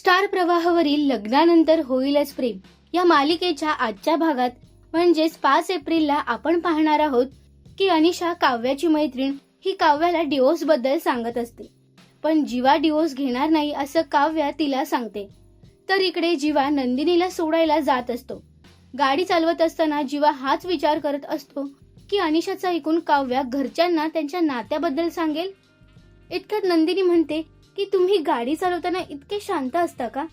Star प्रवाहावरील लग्नानंतर होईलच प्रेम. या मालिकेच्या आजच्या भागात म्हणजेच पाच एप्रिलला आपण पाहणार आहोत की अनिशा काव्याची मैत्रीण ही काव्याला डिवोर्सबद्दल सांगत असते. पण जीवा डिवोर्स घेणार नाही असं काव्या तिला सांगते. तर इकडे जीवा नंदिनीला सोडायला जात असतो. गाडी चालवत असताना जीवा हाच विचार करत असतो की अनिशाचा ऐकून काव्या घरच्यांना त्यांच्या नात्याबद्दल सांगेल? इतक्यात नंदिनी म्हणते की तुम्ही गाडी चालवताना इतके शांत असता का?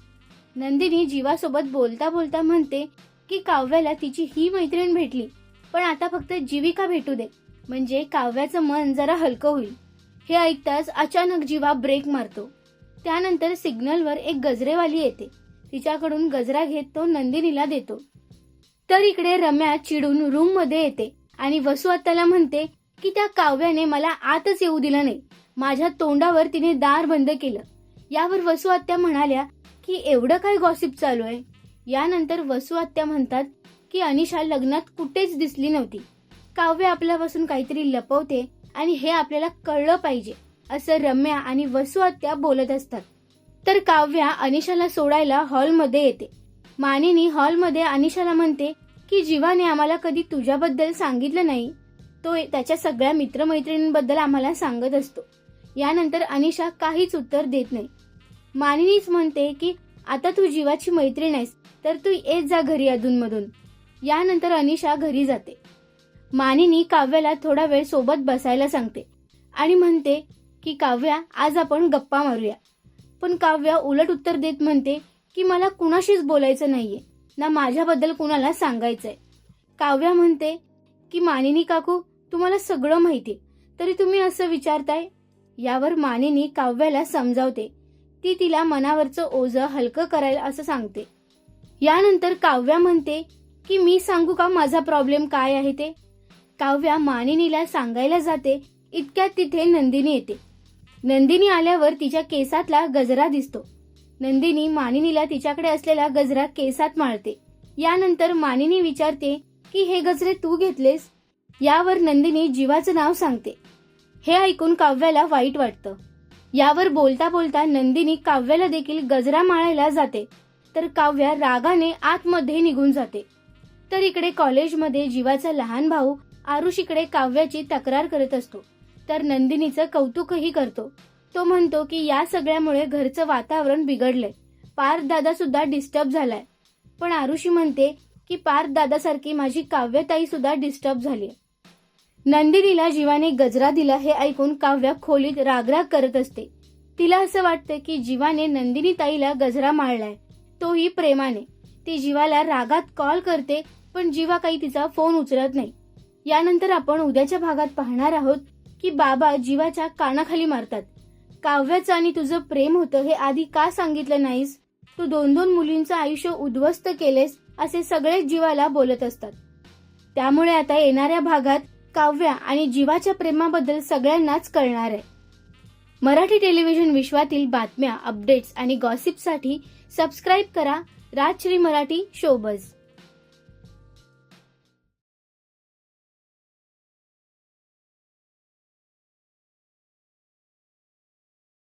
नंदिनी जीवासोबत बोलता बोलता म्हणते की काव्याला तिची ही मैत्रीण भेटली पण आता फक्त जीविका भेटू दे. म्हणजे काव्याचं मन जरा हलकं होईल. हे ऐकताच अचानक जीवा ब्रेक मारतो. त्यानंतर सिग्नलवर एक गजरेवाली येते. तिच्याकडून गजरा घेत तो नंदिनीला देतो. तर इकडे रम्या चिडून रूममध्ये येते आणि वसुआत्ताला म्हणते की त्या काव्याने मला आतच येऊ दिलं नाही. माझ्या तोंडावर तिने दार बंद केलं. यावर वसू आत्या म्हणाल्या की एवढं काय गॉसिप चालू आहे? यानंतर वसू आत्या म्हणतात की अनिशा लग्नात कुठेच दिसली नव्हती. काव्य आपल्यापासून काहीतरी लपवते आणि हे आपल्याला कळलं पाहिजे असं रम्या आणि वसू आत्या बोलत असतात. तर काव्या अनिशाला सोडायला हॉलमध्ये येते. मानिनी हॉलमध्ये अनिशाला म्हणते की जीवाने आम्हाला कधी तुझ्याबद्दल सांगितलं नाही. तो त्याच्या सगळ्या मित्रमैत्रिणींबद्दल आम्हाला सांगत असतो. यानंतर अनिशा काहीच उत्तर देत नाही. मानिनीच म्हणते की आता तू जीवाची मैत्रीण आहेस तर तू येत जा घरी अधूनमधून. यानंतर अनिशा घरी जाते. मानिनी काव्याला थोडा वेळ सोबत बसायला सांगते आणि म्हणते की काव्या आज आपण गप्पा मारूया. पण काव्या उलट उत्तर देत म्हणते की मला कुणाशीच बोलायचं नाहीये ना माझ्याबद्दल कुणाला सांगायचंय. काव्या म्हणते की मानिनी काकू तुम्हाला सगळं माहिती तरी तुम्ही असं विचारताय यावर मानिनी काव्याला समजावते. ती तिला मनावरचं ओझं हलकं करायला असं सांगते. यानंतर काव्या म्हणते की मी सांगू का माझा प्रॉब्लेम काय आहे ते? काव्या मानिनीला सांगायला जाते इतक्यात तिथे नंदिनी येते. नंदिनी आल्यावर तिच्या केसातला गजरा दिसतो. नंदिनी मानिनीला तिच्याकडे असलेला गजरा केसात माळते. यानंतर मानिनी विचारते की हे गजरे तू घेतलेस? यावर नंदिनी जीवाचं नाव सांगते. हे ऐकून काव्याला वाईट वाटतं. यावर बोलता बोलता नंदिनी काव्याला देखील गजरा माळायला जाते. तर काव्या रागाने आतमध्ये निघून जाते. तर इकडे कॉलेजमध्ये जीवाचा लहान भाऊ आरुषीकडे काव्याची तक्रार करत असतो. तर नंदिनीचं कौतुकही करतो. तो म्हणतो की या सगळ्यामुळे घरचं वातावरण बिघडलंय. पार्थ दादा सुद्धा डिस्टर्ब झालाय. पण आरुषी म्हणते की पार्थ दादासारखी माझी काव्यताई सुद्धा डिस्टर्ब झाली नंदिनीला जीवाने गजरा दिला हे ऐकून काव्या खोलीत रागराग करत असते. तिला असं वाटतं की जीवाने नंदिनी ताईला गजरा मारलाय. तोही प्रेमाने. ती जीवाला रागात कॉल करते पण जीवा काही तिचा फोन उचलत नाही. यानंतर आपण उद्याच्या भागात पाहणार आहोत की बाबा जीवाच्या कानाखाली मारतात. काव्याचं आणि तुझं प्रेम होतं हे आधी का सांगितलं नाहीस? तू दोन दोन मुलींचं आयुष्य उद्ध्वस्त केलेस असे सगळेच जीवाला बोलत असतात. त्यामुळे आता येणाऱ्या भागात काव्या आणि जीवाच्या प्रेमाबद्दल सगळ्यांनाच कळणार आहे. मराठी टेलिव्हिजन विश्वातील बातम्या अपडेट्स आणि गॉसिपसाठी सबस्क्राईब करा राजश्री मराठी शोबज